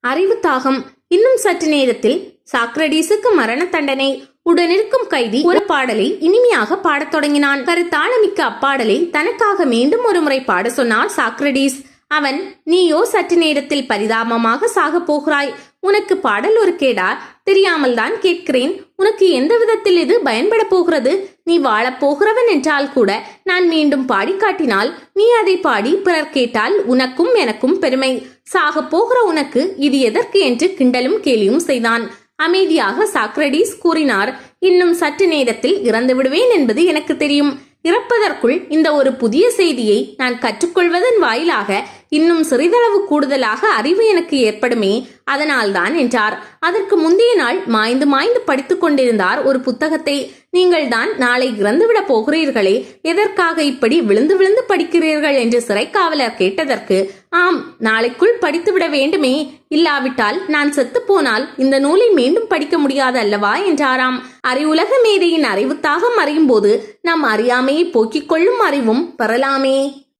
அறிவு தாகம். இன்னும் சற்று நேரத்தில் சாக்ரடீஸுக்கு மரண தண்டனை. உடனிருக்கும் கைதி ஒரு பாடலை இனிமையாக பாடத் தொடங்கினான். கருத்தாளமிக்க அப்பாடலை தனக்காக மீண்டும் ஒரு முறை பாட சொன்னார் சாக்ரடீஸ். அவன் நீயோ சற்று நேரத்தில் பரிதாபமாக சாகப் போகிறாய். உனக்கு பாடல் ஒரு கேடா. தெரியாமல் தான் கேட்கிறேன். உனக்கு எந்த விதத்தில் இது பயன்பட போகிறது? நீ வாழப்போகிறவன் என்றால் கூட நான் மீண்டும் பாடி காட்டினால் நீ அதை பாடி பிறர் கேட்டால் உனக்கும் எனக்கும் பெருமை. சாகப் போகிற உனக்கு இது எதற்கு? என்று கிண்டலும் கேலியும் செய்தான். அமைதியாக சாக்ரடீஸ் கூறினார் இன்னும் சற்று நேரத்தில் இறந்து விடுவேன் என்பது எனக்கு தெரியும். இறப்பதற்குள் இந்த ஒரு புதிய செய்தியை நான் கற்றுக்கொள்வதன் வாயிலாக இன்னும் சிறிதளவு கூடுதலாக அறிவு எனக்கு ஏற்படுமே அதனால்தான் என்றார். அதற்கு முந்தைய நாள் மாய்ந்து மாய்ந்து படித்துக் கொண்டிருந்தார் ஒரு புத்தகத்தை. நீங்கள் தான் நாளை இறந்துவிடப் போகிறீர்களே எதற்காக இப்படி விழுந்து விழுந்து படிக்கிறீர்கள் என்று சிறைக்காவலர் கேட்டதற்கு ஆம் நாளைக்குள் படித்துவிட வேண்டுமே இல்லாவிட்டால் நான் செத்துப்போனால் இந்த நூலை மீண்டும் படிக்க முடியாது அல்லவா என்றாராம். அறிவுலக மேதையின் அறிவுத்தாக மறையும் போது நம் அறியாமையை போக்கிக் கொள்ளும் அறிவும் பெறலாமே.